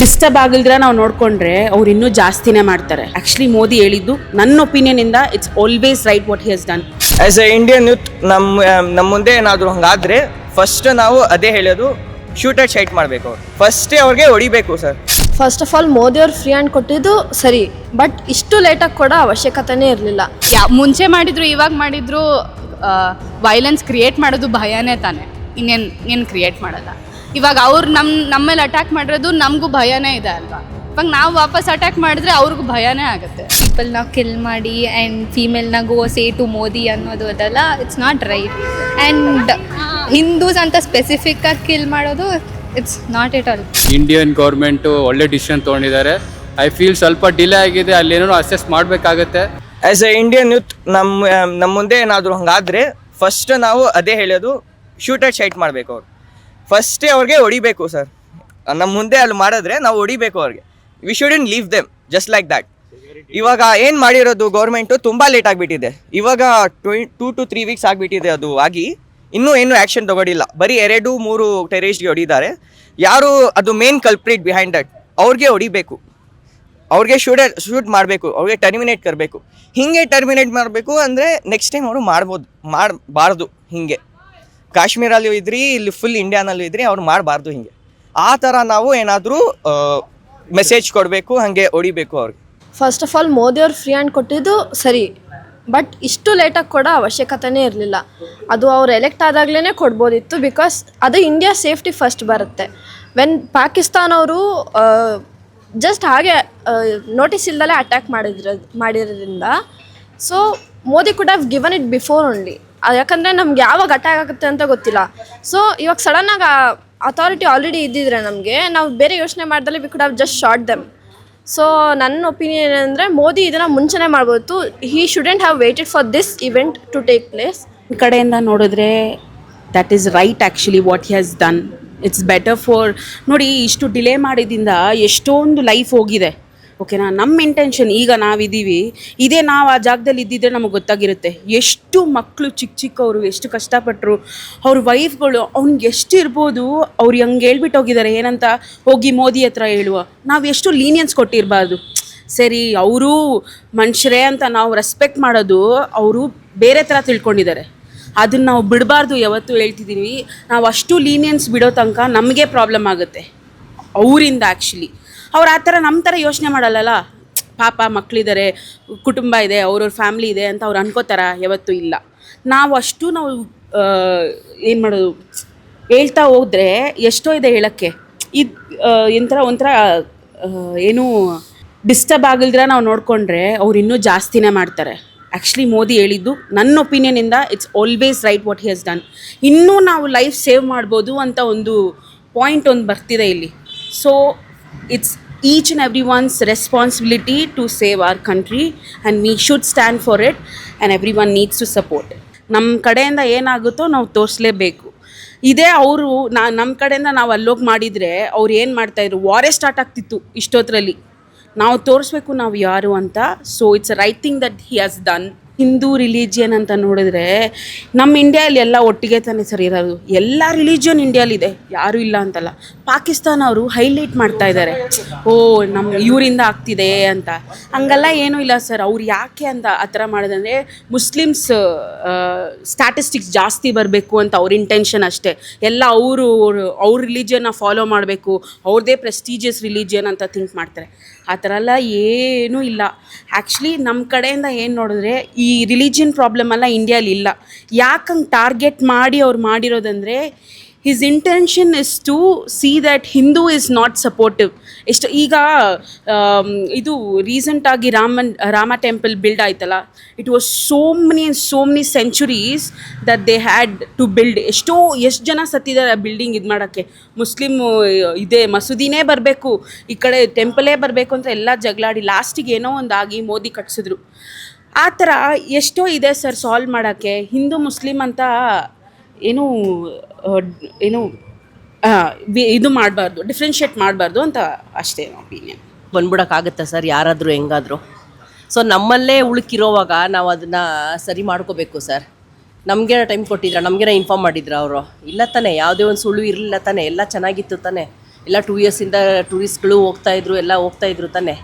Disturb ಆಗಿಲ್ದ್ರೆ ನಾವು ನೋಡ್ಕೊಂಡ್ರೆ ಅವ್ರು ಇನ್ನೂ ಜಾಸ್ತಿನೇ ಮಾಡ್ತಾರೆ. ಆಕ್ಚುಲಿ ಮೋದಿ ಹೇಳಿದ್ದು ನನ್ನ ಒಪಿನಿಯನ್ ಇಂದ it's always right what he has done as a Indian youth ನಮ್ಮ ನಮ್ಮ ಮುಂದೆ ಏನಾದರೂ ಹಂಗಾದ್ರೆ ಫಸ್ಟ್ ನಾವು ಅದೇ ಹೇಳೋದು ಶೂಟ್ ಅಟ್ ಶೈಟ್ ಮಾಡಬೇಕು. ಅವ್ರು ಫಸ್ಟೇ ಅವ್ರಿಗೆ ಹೊಡಿಬೇಕು sir first of all Modi ಅವ್ರು ಫ್ರೀ ಹ್ಯಾಂಡ್ ಕೊಟ್ಟಿದ್ದು ಸರಿ ಬಟ್ ಇಷ್ಟು ಲೇಟಾಗಿ ಕೊಡೋ ಅವಶ್ಯಕತೆನೇ ಇರಲಿಲ್ಲ. ಯಾ ಮುಂಚೆ ಮಾಡಿದ್ರು ಇವಾಗ ಮಾಡಿದ್ರು ವೈಲೆನ್ಸ್ ಕ್ರಿಯೇಟ್ ಮಾಡೋದು ಭಯನೇ ತಾನೆ. ಇನ್ನೇನು ಏನು ಕ್ರಿಯೇಟ್ ಮಾಡಲ್ಲ. ಇವಾಗ ಅವ್ರು ನಮ್ಮ ನಮ್ಮ ಮೇಲೆ ಅಟ್ಯಾಕ್ ಮಾಡಿರೋದು ನಮಗೂ ಭಯನೇ ಇದೆ ಅಲ್ವಾ? ಇವಾಗ ನಾವು ವಾಪಸ್ ಅಟ್ಯಾಕ್ ಮಾಡಿದ್ರೆ ಅವ್ರಿಗೂ ಭಯನೇ ಆಗುತ್ತೆ. ಪೀಪಲ್ನ ಕಿಲ್ ಮಾಡಿ ಆ್ಯಂಡ್ ಫೀಮೇಲ್ನ ಗೋ ಸೇ ಟು ಮೋದಿ ಅನ್ನೋದು ಅದೆಲ್ಲ it's not right and Hindus ಅಂತ ಸ್ಪೆಸಿಫಿಕ್ಕಾಗಿ ಕಿಲ್ ಮಾಡೋದು it's not it all Indian government ಒಳ್ಳೆ ಡಿಸಿಷನ್ ತೊಗೊಂಡಿದ್ದಾರೆ. ಐ ಫೀಲ್ ಸ್ವಲ್ಪ ಡಿಲೇ ಆಗಿದೆ ಅಲ್ಲೇನೋ ಅಸೆಸ್ ಮಾಡಬೇಕಾಗತ್ತೆ. ಆ್ಯಸ್ ಎ ಇಂಡಿಯನ್ ಯೂತ್ ನಮ್ಮ ನಮ್ಮ ಮುಂದೆ ಏನಾದರೂ ಹಂಗಾದರೆ ಫಸ್ಟ್ ನಾವು ಅದೇ ಹೇಳೋದು ಶೂಟ್ ಆ್ಯಟ್ ಶೈಟ್ ಮಾಡಬೇಕು ಅವ್ರು. ಫಸ್ಟೇ ಅವ್ರಿಗೆ ಹೊಡಿಬೇಕು ಸರ್ ನಮ್ಮ ಮುಂದೆ ಅಲ್ಲಿ ಮಾಡಿದ್ರೆ ನಾವು ಹೊಡಿಬೇಕು ಅವ್ರಿಗೆ. We shouldn't leave them just like that ಇವಾಗ ಏನು ಮಾಡಿರೋದು ಗೌರ್ಮೆಂಟು ತುಂಬ ಲೇಟ್ ಆಗಿಬಿಟ್ಟಿದೆ. ಇವಾಗ ಟ್ವೆ ಟೂ ಟು ತ್ರೀ ವೀಕ್ಸ್ ಆಗಿಬಿಟ್ಟಿದೆ ಅದು ಆಗಿ, ಇನ್ನೂ ಏನು ಆ್ಯಕ್ಷನ್ ತೊಗೊಂಡಿಲ್ಲ ಬರೀ ಎರಡು, ಮೂರು ಟೆರರಿಸ್ಟ್ಗೆ ಹೊಡಿದ್ದಾರೆ. ಯಾರು ಅದು ಮೇನ್ ಕಲ್ಪ್ರಿಟ್ ಬಿಹೈಂಡ್ ದಟ್ ಅವ್ರಿಗೆ ಹೊಡಿಬೇಕು. ಅವ್ರಿಗೆ ಶೂಟ್ ಶೂಟ್ ಮಾಡಬೇಕು, ಅವ್ರಿಗೆ ಟರ್ಮಿನೇಟ್ ಕರಬೇಕು. ಹಿಂಗೆ ಟರ್ಮಿನೇಟ್ ಮಾಡಬೇಕು ಅಂದರೆ ನೆಕ್ಸ್ಟ್ ಟೈಮ್ ಅವರು ಮಾಡ್ಬೋದು, ಮಾಡಬಾರ್ದು ಹಿಂಗೆ. ಕಾಶ್ಮೀರಲ್ಲೂ ಇದ್ರಿ, ಇಲ್ಲಿ ಫುಲ್ ಇಂಡಿಯಾನಲ್ಲೂ ಇದ್ರಿ, ಅವ್ರು ಮಾಡಬಾರ್ದು ಹಿಂಗೆ. ಆ ಥರ ನಾವು ಏನಾದರೂ ಮೆಸೇಜ್ ಕೊಡಬೇಕು, ಹಾಗೆ ಹೊಡಿಬೇಕು ಅವ್ರಿಗೆ. ಫಸ್ಟ್ ಆಫ್ ಆಲ್ ಮೋದಿ ಅವ್ರು ಫ್ರೀ ಹ್ಯಾಂಡ್ ಕೊಟ್ಟಿದ್ದು ಸರಿ ಬಟ್ ಇಷ್ಟು ಲೇಟಾಗಿ ಕೊಡೋ ಅವಶ್ಯಕತೆನೇ ಇರಲಿಲ್ಲ. ಅದು ಅವ್ರು ಎಲೆಕ್ಟ್ ಆದಾಗಲೇ ಕೊಡ್ಬೋದಿತ್ತು ಬಿಕಾಸ್ ಅದು ಇಂಡಿಯಾ ಸೇಫ್ಟಿ ಫಸ್ಟ್ ಬರುತ್ತೆ. ವೆನ್ ಪಾಕಿಸ್ತಾನ್ ಅವರು ಜಸ್ಟ್ ಹಾಗೆ ನೋಟಿಸ್ ಇಲ್ದಲೇ ಅಟ್ಯಾಕ್ ಮಾಡಿದ್ರ, ಮಾಡಿರೋದ್ರಿಂದ so Modi could have given it before only ಯಾಕಂದರೆ ನಮ್ಗೆ ಯಾವಾಗ ಅಟ್ಯಾಕ್ ಆಗುತ್ತೆ ಅಂತ ಗೊತ್ತಿಲ್ಲ. ಸೊ ಇವಾಗ ಸಡನ್ನಾಗಿ ಅಥಾರಿಟಿ ಆಲ್ರೆಡಿ ಇದ್ದಿದ್ರೆ ನಮಗೆ, ನಾವು ಬೇರೆ ಯೋಚನೆ ಮಾಡ್ದಲ್ಲಿ we could have just shot them so ನನ್ನ ಒಪಿನಿಯನ್ ಏನಂದರೆ ಮೋದಿ ಇದನ್ನು ಮುಂಚೆನೇ ಮಾಡ್ಬೋದು. He shouldn't have waited for this event to take place ಈ ಕಡೆಯಿಂದ ನೋಡಿದ್ರೆ that is right actually what he has done it's better for ನೋಡಿ, ಇಷ್ಟು ಡಿಲೇ ಮಾಡಿದಿಂದ ಎಷ್ಟೊಂದು ಲೈಫ್ ಹೋಗಿದೆ. ಓಕೆನಾ ನಮ್ಮ ಇಂಟೆನ್ಷನ್ ಈಗ ನಾವಿದ್ದೀವಿ ಇದೇ ನಾವು ಆ ಜಾಗದಲ್ಲಿ ಇದ್ದಿದ್ರೆ ನಮಗೆ ಗೊತ್ತಾಗಿರುತ್ತೆ. ಎಷ್ಟು ಮಕ್ಕಳು ಚಿಕ್ಕ ಚಿಕ್ಕವರು, ಎಷ್ಟು ಕಷ್ಟಪಟ್ಟರು ಅವ್ರ ವೈಫ್ಗಳು ಅವ್ನಿಗೆ ಎಷ್ಟು ಇರ್ಬೋದು ಅವ್ರು ಹಂಗೆ ಹೇಳ್ಬಿಟ್ಟು ಹೋಗಿದ್ದಾರೆ ಏನಂತ ಹೋಗಿ ಮೋದಿ ಹತ್ರ ಹೇಳುವ. ನಾವು ಎಷ್ಟು ಲೀನಿಯನ್ಸ್ ಕೊಟ್ಟಿರಬಾರ್ದು. ಸರಿ, ಅವರು ಮನುಷ್ಯರೇ ಅಂತ ನಾವು ರೆಸ್ಪೆಕ್ಟ್ ಮಾಡೋದು, ಅವರು ಬೇರೆ ಥರ ತಿಳ್ಕೊಂಡಿದ್ದಾರೆ ಅದನ್ನ ನಾವು ಬಿಡಬಾರ್ದು, ಯಾವತ್ತೂ ಹೇಳ್ತಿದ್ದೀವಿ ನಾವು ಅಷ್ಟು ಲೀನಿಯನ್ಸ್ ಬಿಡೋ ತನಕ ನಮಗೆ ಪ್ರಾಬ್ಲಮ್ ಆಗುತ್ತೆ. ಅವರಿಂದ ಆ್ಯಕ್ಚುಲಿ ಅವ್ರು ಆ ಥರ ನಮ್ಮ ಥರ ಯೋಚನೆ ಮಾಡಲ್ಲಲ್ಲ? ಪಾಪ ಮಕ್ಕಳಿದ್ದಾರೆ ಕುಟುಂಬ ಇದೆ, ಅವ್ರವ್ರ ಫ್ಯಾಮ್ಲಿ ಇದೆ ಅಂತ ಅವ್ರು ಅನ್ಕೋತಾರ, ಯಾವತ್ತೂ ಇಲ್ಲ. ನಾವು ಅಷ್ಟು ನಾವು ಏನು ಮಾಡೋದು? ಹೇಳ್ತಾ ಹೋದ್ರೆ ಎಷ್ಟೋ ಇದೆ ಹೇಳೋಕ್ಕೆ. ಇದು ಎಂಥರ ಒಂಥರ ಏನು ಡಿಸ್ಟರ್ಬ್ ಆಗಿಲ್ದ್ರೆ ನಾವು ನೋಡಿಕೊಂಡ್ರೆ ಅವ್ರು ಇನ್ನೂ ಜಾಸ್ತಿನೇ ಮಾಡ್ತಾರೆ. ಆ್ಯಕ್ಚುಲಿ ಮೋದಿ ಹೇಳಿದ್ದು, ನನ್ನ ಒಪಿನಿಯನಿಂದ it's always right what he has done. ಇನ್ನೂ ನಾವು ಲೈಫ್ ಸೇವ್ ಮಾಡ್ಬೋದು ಅಂತ ಒಂದು ಪಾಯಿಂಟ್ ಒಂದು ಬರ್ತಿದೆ ಇಲ್ಲಿ. So it's each and everyone's one's responsibility to our country country and should should stand for it and every one support it. ನಮ್ಮ ಕಡೆಯಿಂದ ಏನಾಗುತ್ತೋ ನಾವು ತೋರಿಸ್ಲೇಬೇಕು. ಇದೇ ಅವರು, ನಾ ನಮ್ಮ ಕಡೆಯಿಂದ ನಾವು ಅಲ್ಲೋಗಿ ಮಾಡಿದರೆ ಅವ್ರು ಏನು ಮಾಡ್ತಾಯಿದ್ರು ವಾರೇ ಸ್ಟಾರ್ಟ್ ಆಗ್ತಿತ್ತು ಇಷ್ಟೊತ್ತರಲ್ಲಿ ನಾವು ತೋರಿಸ್ಬೇಕು ನಾವು ಯಾರು ಅಂತ. So it's right thing that he has done Hindu religion ಅಂತ ನೋಡಿದ್ರೆ ನಮ್ಮ ಇಂಡಿಯಾಲಿ ಎಲ್ಲ ಒಟ್ಟಿಗೆ ತಾನೇ ಸರ್ ಇರೋದು. ಎಲ್ಲ ರಿಲಿಜಿಯನ್ ಇಂಡಿಯಾಲಿದೆ. ಯಾರೂ ಇಲ್ಲ ಅಂತಲ್ಲ. ಪಾಕಿಸ್ತಾನ ಅವರು ಹೈಲೈಟ್ ಮಾಡ್ತಾ ಇದ್ದಾರೆ. ಓ ನಮ್ಮ ಇವರಿಂದ ಆಗ್ತಿದೆ ಅಂತ. ಹಂಗೆಲ್ಲ ಏನೂ ಇಲ್ಲ ಸರ್. ಅವ್ರು ಯಾಕೆ ಅಂತ ಆ ಥರ ಮಾಡೋದಂದರೆ ಮುಸ್ಲಿಮ್ಸ್ ಸ್ಟ್ಯಾಟಿಸ್ಟಿಕ್ಸ್ ಜಾಸ್ತಿ ಬರಬೇಕು ಅಂತ ಅವ್ರ ಇಂಟೆನ್ಷನ್ ಅಷ್ಟೇ. ಎಲ್ಲ ಅವರು, ಅವ್ರ ರಿಲಿಜಿಯನ್ನ ಫಾಲೋ ಮಾಡಬೇಕು. ಅವ್ರದೇ ಪ್ರೆಸ್ಟೀಜಿಯಸ್ ರಿಲಿಜಿಯನ್ ಅಂತ ಥಿಂಕ್ ಮಾಡ್ತಾರೆ. ಆ ಥರ ಎಲ್ಲ ಏನೂ ಇಲ್ಲ. ಆ್ಯಕ್ಚುಲಿ ನಮ್ಮ ಕಡೆಯಿಂದ ಏನು ನೋಡಿದ್ರೆ, ಈ ರಿಲಿಜಿಯನ್ ಪ್ರಾಬ್ಲಮ್ ಎಲ್ಲ ಇಂಡಿಯಾಲಿ ಇಲ್ಲ. ಯಾಕಂಗೆ ಟಾರ್ಗೆಟ್ ಮಾಡಿ ಅವ್ರು ಮಾಡಿರೋದಂದರೆ his intention is to see that Hindu is not supportive ಎಷ್ಟು ಈಗ ಆಮ್, ಇದು ರೀಸೆಂಟಾಗಿ ರಾಮನ್ ರಾಮ ಟೆಂಪಲ್ ಬಿಲ್ಡ್ ಆಯ್ತಲ್ಲ it was so many so many centuries that they had to build ಎಷ್ಟೋ ಎಷ್ಟು ಜನ ಸತ್ತಿದ್ದಾರೆ ಆ ಬಿಲ್ಡಿಂಗ್ ಇದು ಮಾಡೋಕ್ಕೆ? ಮುಸ್ಲಿಮ್ ಇದೇ ಮಸೂದಿನೇ ಬರಬೇಕು ಈ ಕಡೆ ಟೆಂಪಲೇ ಬರಬೇಕು ಅಂತ ಎಲ್ಲ ಜಗಳಾಡಿ ಲಾಸ್ಟಿಗೆ ಏನೋ ಒಂದಾಗಿ ಮೋದಿ ಕಟ್ಸಿದ್ರು. ಆ ಥರ ಎಷ್ಟೋ ಇದೆ ಸರ್ ಸಾಲ್ವ್ ಮಾಡೋಕ್ಕೆ. ಹಿಂದೂ ಮುಸ್ಲಿಮ್ ಅಂತ ಏನು ಏನು ಇದು ಮಾಡಬಾರ್ದು ಡಿಫ್ರೆನ್ಷಿಯೇಟ್ ಮಾಡಬಾರ್ದು ಅಂತ ಅಷ್ಟೇ ಒಪಿನಿಯನ್ ಬಂದ್ಬಿಡೋಕ್ಕಾಗತ್ತಾ ಸರ್? ಯಾರಾದರೂ ಹೆಂಗಾದರೂ? ಸೊ ನಮ್ಮಲ್ಲೇ ಉಳುಕಿರೋವಾಗ ನಾವು ಅದನ್ನು ಸರಿ ಮಾಡ್ಕೋಬೇಕು ಸರ್. ನಮಗೇನ ಟೈಮ್ ಕೊಟ್ಟಿದ್ರ, ನಮಗೇನ ಇನ್ಫಾರ್ಮ್ ಮಾಡಿದ್ರು ಅವರು. ಇಲ್ಲ ತಾನೆ, ಯಾವುದೇ ಒಂದು ಸುಳ್ಳು ಇರಲಿಲ್ಲ ತಾನೆ, ಎಲ್ಲ ಚೆನ್ನಾಗಿತ್ತು ತಾನೆ. ಎಲ್ಲ ಟೂ ಇಯರ್ಸಿಂದ ಟೂರಿಸ್ಟ್ಗಳು ಹೋಗ್ತಾಯಿದ್ರು ಎಲ್ಲ ಹೋಗ್ತಾಯಿದ್ರು ತಾನೆ.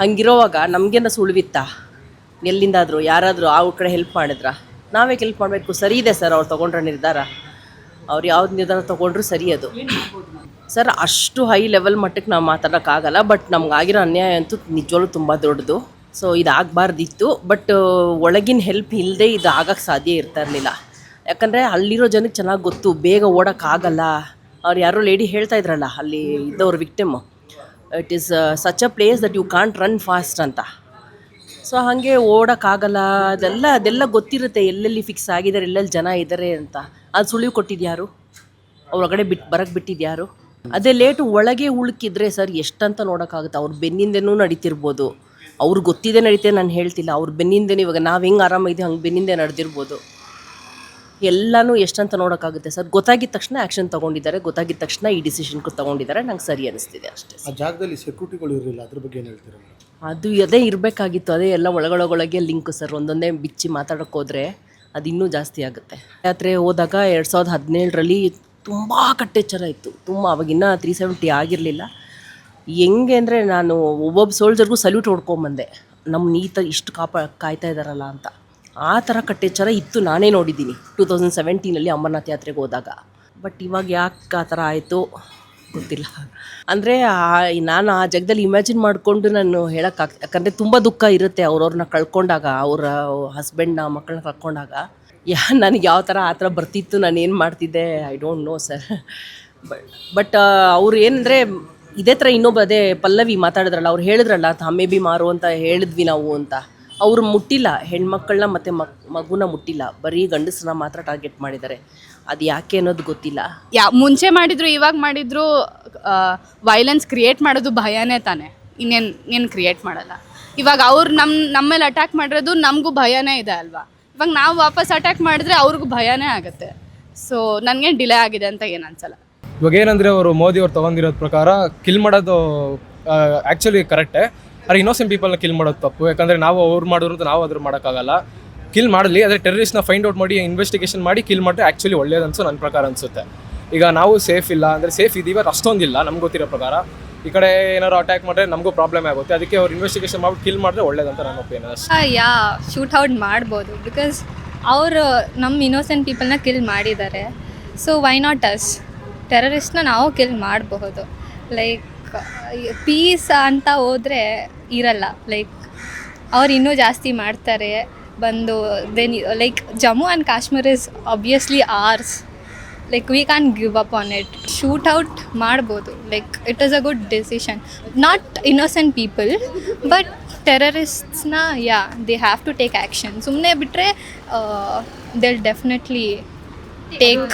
ಹಂಗಿರೋವಾಗ ನಮಗೇನ ಸುಳುವಿತ್ತಾ? ಎಲ್ಲಿಂದಾದರೂ, ಯಾರಾದರೂ ಆ ಕಡೆ ಹೆಲ್ಪ್ ಮಾಡಿದ್ರಾ? ನಾವೇ ಕೆಲ್ಪ್ ಮಾಡಬೇಕು. ಸರಿ ಇದೆ ಸರ್ ಅವ್ರು ತೊಗೊಂಡ್ರೆ ನಿರ್ಧಾರ. ಅವ್ರು ಯಾವ್ದು ನಿರ್ಧಾರ ತೊಗೊಂಡ್ರು ಸರಿ ಅದು. ಸರ್ ಅಷ್ಟು ಹೈ ಲೆವೆಲ್ ಮಟ್ಟಕ್ಕೆ ನಾವು ಮಾತಾಡೋಕ್ಕಾಗಲ್ಲ ಬಟ್ ನಮ್ಗಾಗಿರೋ ಅನ್ಯಾಯ ಅಂತೂ ನಿಜವಾಗ್ಲೂ ತುಂಬ ದೊಡ್ಡದು. ಸೊ ಇದಾಗಬಾರ್ದಿತ್ತು ಬಟ್ ಒಳಗಿನ ಹೆಲ್ಪ್ ಇಲ್ಲದೆ ಇದು ಆಗೋಕ್ಕೆ ಸಾಧ್ಯ ಇರ್ತಾ ಇರಲಿಲ್ಲ. ಯಾಕಂದರೆ ಅಲ್ಲಿರೋ ಜನಕ್ಕೆ ಚೆನ್ನಾಗಿ ಗೊತ್ತು ಬೇಗ ಓಡೋಕ್ಕಾಗಲ್ಲ. ಅವ್ರು ಯಾರೋ ಲೇಡಿ ಹೇಳ್ತಾ ಇದ್ರಲ್ಲ ಅಲ್ಲಿ ಇದ್ದವ್ರ victim it is such a place that you can't run fast ಅಂತ. ಸೊ ಹಾಗೆ ಓಡೋಕ್ಕಾಗಲ್ಲ, ಅದೆಲ್ಲ ಅದೆಲ್ಲ ಗೊತ್ತಿರುತ್ತೆ ಎಲ್ಲೆಲ್ಲಿ ಫಿಕ್ಸ್ ಆಗಿದ್ದಾರೆ, ಎಲ್ಲೆಲ್ಲಿ ಜನ ಇದ್ದಾರೆ ಅಂತ. ಅದು ಸುಳಿವು ಕೊಟ್ಟಿದ್ಯಾರು? ಅವ್ರ ಒಳಗಡೆ ಬಿಟ್ಟು ಬರಕ್ಕೆ ಬಿಟ್ಟಿದ್ಯಾರು? ಅದೇ ಲೇಟು ಒಳಗೆ ಉಳುಕಿದ್ರೆ ಸರ್ ಎಷ್ಟಂತ ನೋಡೋಕ್ಕಾಗುತ್ತೆ? ಅವ್ರ ಬೆನ್ನಿಂದನೂ ನಡೀತಿರ್ಬೋದು. ಅವ್ರಿಗೆ ಗೊತ್ತಿದೆ ನಡೀತೆ, ನಾನು ಹೇಳ್ತಿಲ್ಲ. ಅವ್ರ ಬೆನ್ನಿಂದನೂ ಇವಾಗ ನಾವು ಹೆಂಗೆ ಆರಾಮಾಗಿದ್ದೀವಿ, ಹಂಗೆ ಬೆನ್ನಿಂದೆ ನಡೆದಿರ್ಬೋದು. ಎಲ್ಲನೂ ಎಷ್ಟಂತ ನೋಡೋಕ್ಕಾಗುತ್ತೆ ಸರ್? ಗೊತ್ತಾಗಿದ ತಕ್ಷಣ ಆ್ಯಕ್ಷನ್ ತೊಗೊಂಡಿದ್ದಾರೆ. ಗೊತ್ತಾಗಿದ ತಕ್ಷಣ ಈ ಡಿಸಿಷನ್ ತಗೊಂಡಿದ್ದಾರೆ. ನಂಗೆ ಸರಿ ಅನಿಸ್ತಿದೆ ಅಷ್ಟೇ ಆ ಜಾಗದಲ್ಲಿ ಸೆಕ್ಯೂರಿಟಿಗಳು ಇರಲಿಲ್ಲ ಅದ್ರ ಬಗ್ಗೆ ಏನು ಹೇಳ್ತೀರಾ ಅದು ಅದೇ ಇರಬೇಕಾಗಿತ್ತು. ಅದೇ ಎಲ್ಲ ಒಳಗೊಳಗೊಳಗೆ ಲಿಂಕ್ ಸರ್. ಒಂದೊಂದೇ ಬಿಚ್ಚಿ ಮಾತಾಡೋಕೆ ಹೋದರೆ ಅದು ಇನ್ನೂ ಜಾಸ್ತಿ ಆಗುತ್ತೆ. ಯಾತ್ರೆ ಹೋದಾಗ ಎರಡು ಸಾವಿರದ ಹದಿನೇಳರಲ್ಲಿ ತುಂಬ ಕಟ್ಟೆಚ್ಚರ ಇತ್ತು. ತುಂಬ ಅವಾಗಿನ್ನ ತ್ರೀ ಸೆವೆಂಟಿ ಆಗಿರಲಿಲ್ಲ. ಹೆಂಗೆ ಅಂದರೆ ನಾನು ಒಬ್ಬೊಬ್ಬ ಸೋಲ್ಜರ್ಗೂ ಸಲ್ಯೂಟ್ ಹೊಡ್ಕೊಂಬಂದೆ ನಮ್ಮ ನೀತ ಇಷ್ಟು ಕಾಪ ಕಾಯ್ತಾ ಇದ್ದಾರಲ್ಲ ಅಂತ. ಆ ಥರ ಕಟ್ಟೆಚ್ಚರ ಇತ್ತು ನಾನೇ ನೋಡಿದ್ದೀನಿ ಟೂ ತೌಸಂಡ್ ಸೆವೆಂಟೀನಲ್ಲಿ ಅಮರನಾಥ್ ಯಾತ್ರೆಗೆ ಹೋದಾಗ. ಬಟ್ ಇವಾಗ ಯಾಕೆ ಆ ಥರ ಆಯಿತು ಗೊತ್ತಿಲ್ಲ. ಅಂದರೆ ನಾನು ಆ ಜಾಗದಲ್ಲಿ ಇಮ್ಯಾಜಿನ್ ಮಾಡಿಕೊಂಡು ನಾನು ಹೇಳೋಕ್ಕಾಗ್ ಯಾಕಂದರೆ ತುಂಬ ದುಃಖ ಇರುತ್ತೆ ಅವ್ರವ್ರನ್ನ ಕಳ್ಕೊಂಡಾಗ, ಅವರ ಹಸ್ಬೆಂಡ್ನ ಮಕ್ಕಳನ್ನ ಕಳ್ಕೊಂಡಾಗ. ಯಾ, ನನಗೆ ಯಾವ ಥರ ಆ ಥರ ಬರ್ತಿತ್ತು, ನಾನು ಏನು ಮಾಡ್ತಿದ್ದೆ I don't know sir but but ಅವ್ರು ಏನಂದರೆ ಇದೇ ಥರ ಇನ್ನೊಬ್ಬ ಅದೇ ಪಲ್ಲವಿ ಮಾತಾಡಿದ್ರಲ್ಲ, ಅವ್ರು ಹೇಳಿದ್ರಲ್ಲ ತಾಮೇ ಬಿ ಮಾರು ಅಂತ ಹೇಳಿದ್ವಿ ನಾವು ಅಂತ. ಅವ್ರು ಮುಟ್ಟಿಲ್ಲ ಹೆಣ್ಮಕ್ಳನ್ನ ಮತ್ತು ಮಕ್ ಮಗುನ ಮುಟ್ಟಿಲ್ಲ ಬರೀ ಗಂಡಸನ್ನ ಮಾತ್ರ ಟಾರ್ಗೆಟ್ ಮಾಡಿದ್ದಾರೆ. ಅದು ಯಾಕೆ ಅನ್ನೋದು ಗೊತ್ತಿಲ್ಲ. ಯಾ ಮುಂಚೆ ಮಾಡಿದ್ರು ಇವಾಗ ಮಾಡಿದ್ರು ವೈಲೆನ್ಸ್ ಕ್ರಿಯೇಟ್ ಮಾಡೋದು ಭಯನೇ ತಾನೆ. ಇನ್ನೇನು ಏನು ಕ್ರಿಯೇಟ್ ಮಾಡಲ್ಲ. ಇವಾಗ ಅವ್ರು ನಮ್ಮ ನಮ್ಮ ಮೇಲೆ ಅಟ್ಯಾಕ್ ಮಾಡಿರೋದು ನಮಗೂ ಭಯನೇ ಇದೆ ಅಲ್ವಾ? ಇವಾಗ ನಾವು ವಾಪಸ್ ಅಟ್ಯಾಕ್ ಮಾಡಿದ್ರೆ ಅವ್ರಿಗೂ ಭಯನೇ ಆಗುತ್ತೆ. ಸೊ ನನಗೆ ಡಿಲೇ ಆಗಿದೆ ಅಂತ ಏನು ಅನ್ಸಲ್ಲ. ಇವಾಗ ಏನಂದರೆ ಅವರು ಮೋದಿ ಅವ್ರು ತೊಗೊಂಡಿರೋದ್ ಪ್ರಕಾರ ಕಿಲ್ ಮಾಡೋದು ಆ್ಯಕ್ಚುಲಿ ಕರೆಕ್ಟೇ ಆದರೆ ಇನ್ನೋಸೆಂಟ್ ಪೀಪಲ್ನ ಕಿಲ್ ಮಾಡೋದು ತಪ್ಪು. ಯಾಕಂದರೆ ನಾವು ಅವ್ರು ಮಾಡಿದ್ರು ಅಂತ ನಾವು ಅದ್ರ ಮಾಡೋಕ್ಕಾಗಲ್ಲ. ಕಿಲ್ ಮಾಡಲಿ, ಆದರೆ ಟೆರರಿಸ್ಟ್ನ ಫೈಂಡ್ ಔಟ್ ಮಾಡಿ ಇನ್ವೆಸ್ಟಿಗೇಷನ್ ಮಾಡಿ ಕಿಲ್ ಮಾಡಿದ್ರೆ ಆ್ಯಕ್ಚುಲಿ ಒಳ್ಳೇದು ಅನ್ಸೋ ನನ್ನ ಪ್ರಕಾರ ಅನಿಸುತ್ತೆ. ಈಗ ನಾವು ಸೇಫ್ ಇಲ್ಲ, ಅಂದರೆ ಸೇಫ್ ಇದೀವಿ ಅದು ಅಷ್ಟೊಂದಿಲ್ಲ, ನಮ್ಗೆ ಗೊತ್ತಿರೋ ಪ್ರಕಾರ. ಈ ಕಡೆ ಏನಾದ್ರು ಅಟ್ಯಾಕ್ ಮಾಡಿದ್ರೆ ನಮಗೂ ಪ್ರಾಬ್ಲಮ್ ಆಗುತ್ತೆ. ಅದಕ್ಕೆ ಅವ್ರು ಇನ್ವೆಸ್ಟಿಗೇಷನ್ ಮಾಡಿ ಕಿಲ್ ಮಾಡಿದ್ರೆ ಒಳ್ಳೇದಂತ ನನ್ನ ಒಪಿನಿಯನ್ ಯಾ ಶೂಟ್ ಔಟ್ ಮಾಡ್ಬೋದು. ಬಿಕಾಸ್ ಅವರು ನಮ್ಮ ಇನ್ನೋಸೆಂಟ್ ಪೀಪಲ್ನ ಕಿಲ್ ಮಾಡಿದ್ದಾರೆ. ಸೊ ವೈ ನಾಟ್ ಅಸ್ ಟೆರರಿಸ್ಟ್ನ ನಾವು ಕಿಲ್ ಮಾಡಬಹುದು. ಲೈಕ್ ಪೀಸ್ ಅಂತ ಹೋದರೆ ಇರಲ್ಲ ಲೈಕ್ ಅವ್ರು ಇನ್ನೂ ಜಾಸ್ತಿ ಮಾಡ್ತಾರೆ. ಬಂದು then like Jammu and Kashmir is obviously hours like we can give up on it shoot out ಮಾಡ್ಬೋದು. Like it is a good decision not innocent people but ಟೆರರಿಸ್ಟ್ಸ್ನ yeah they have to take action ಸುಮ್ಮನೆ ಬಿಟ್ಟರೆ they'll definitely take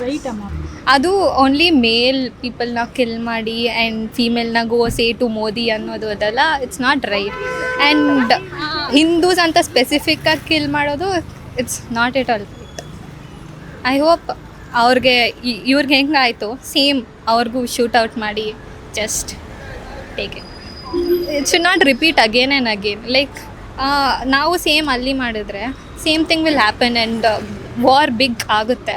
ಅದು only male ಪೀಪಲ್ನ kill ಮಾಡಿ and ಫೀಮೇಲ್ನ go say to Modi ಅನ್ನೋದು ಅದೆಲ್ಲ it's not right and Hindus ಅಂತ ಸ್ಪೆಸಿಫಿಕ್ಕಾಗಿ ಕಿಲ್ ಮಾಡೋದು it's not it all I hope ಅವ್ರಿಗೆ ಇವ್ರಿಗೆ ಹೆಂಗಾಯಿತು ಸೇಮ್ ಅವ್ರಿಗೂ ಶೂಟ್ ಔಟ್ ಮಾಡಿ just take it it should not repeat again and again like ನಾವು ಸೇಮ್ ಅಲ್ಲಿ ಮಾಡಿದ್ರೆ same thing will happen and war big ಆಗುತ್ತೆ.